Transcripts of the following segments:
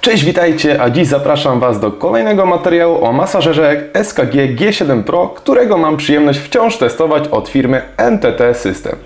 Cześć, witajcie, a dziś zapraszam Was do kolejnego materiału o masażerze SKG G7 Pro, którego mam przyjemność wciąż testować od firmy NTT System.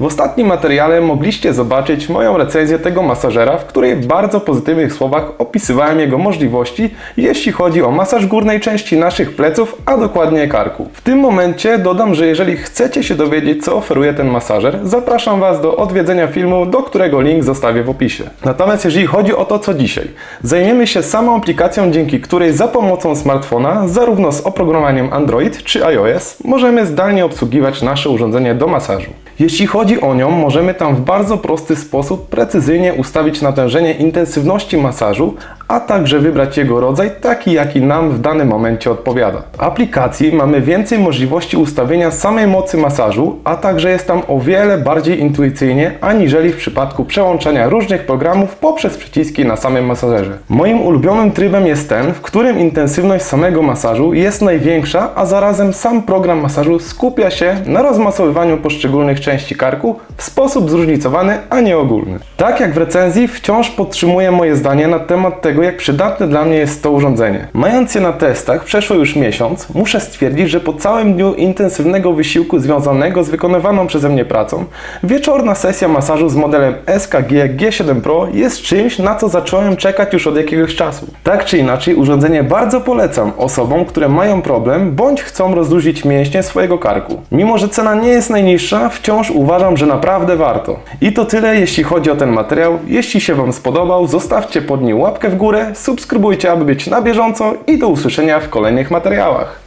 W ostatnim materiale mogliście zobaczyć moją recenzję tego masażera, w której w bardzo pozytywnych słowach opisywałem jego możliwości, jeśli chodzi o masaż górnej części naszych pleców, a dokładnie karku. W tym momencie dodam, że jeżeli chcecie się dowiedzieć, co oferuje ten masażer, zapraszam Was do odwiedzenia filmu, do którego link zostawię w opisie. Natomiast jeżeli chodzi o to, co dzisiaj, zajmiemy się samą aplikacją, dzięki której za pomocą smartfona, zarówno z oprogramowaniem Android czy iOS, możemy zdalnie obsługiwać nasze urządzenie do masażu. Jeśli chodzi o nią, możemy tam w bardzo prosty sposób precyzyjnie ustawić natężenie intensywności masażu, a także wybrać jego rodzaj, taki jaki nam w danym momencie odpowiada. W aplikacji mamy więcej możliwości ustawienia samej mocy masażu, a także jest tam o wiele bardziej intuicyjnie, aniżeli w przypadku przełączania różnych programów poprzez przyciski na samym masażerze. Moim ulubionym trybem jest ten, w którym intensywność samego masażu jest największa, a zarazem sam program masażu skupia się na rozmasowywaniu poszczególnych części karku w sposób zróżnicowany, a nie ogólny. Tak jak w recenzji, wciąż podtrzymuję moje zdanie na temat tego, jak przydatne dla mnie jest to urządzenie. Mając je na testach, przeszło już miesiąc, muszę stwierdzić, że po całym dniu intensywnego wysiłku związanego z wykonywaną przeze mnie pracą, wieczorna sesja masażu z modelem SKG G7 Pro jest czymś, na co zacząłem czekać już od jakiegoś czasu. Tak czy inaczej, urządzenie bardzo polecam osobom, które mają problem bądź chcą rozluźnić mięśnie swojego karku. Mimo, że cena nie jest najniższa, wciąż uważam, że naprawdę warto. I to tyle, jeśli chodzi o ten materiał. Jeśli się Wam spodobał, zostawcie pod nim łapkę w górę, subskrybujcie, aby być na bieżąco i do usłyszenia w kolejnych materiałach.